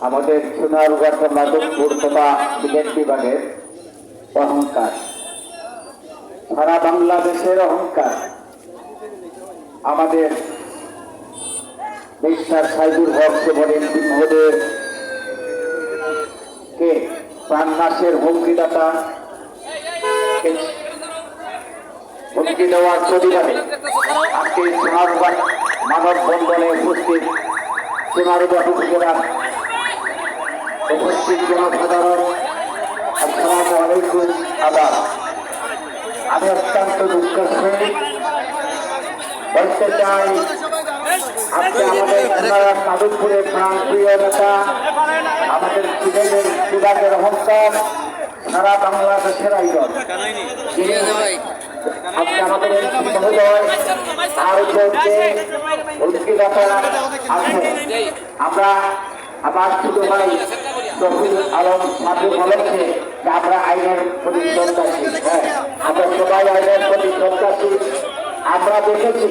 আমাদের সোনারুঘাট মাধবপুর তথা সিলেট বিভাগের অহংকার। সারা বাংলাদেশের অহংকার। আমাদের মিস্টার সাইদুল হক এমপি মহোদয়ের কে প্রাণনাশের হুমকিদাতা হুমকি দেওয়ার প্রতিবাদে আজকে সোনারুঘাট মানব বন্ধনে উপস্থিত সোনারুঘাট উপজেলার উপস্থিত জনসাধারণ আসসালামু আলাইকুম আবার আমি অত্যন্ত দুঃখের সহিত বলতে চাই আজকে আমাদের আপনারা মাধবপুরের প্রাণ প্রিয় নেতা আমাদের সিলেটের বিভাগের অহংকার সারা বাংলাদেশের আইডল আজকে আমাদের মহোদয় আর উদ্যোগতা আছে আমরা আমার ছোট ভাই রফিল আলম মাধু বলেছে যে আমরা আইনের প্রতি শ্রদ্ধাশীল হ্যাঁ আমরা সবাই আইনের প্রতি শ্রদ্ধাশীল আমরা দেখেছি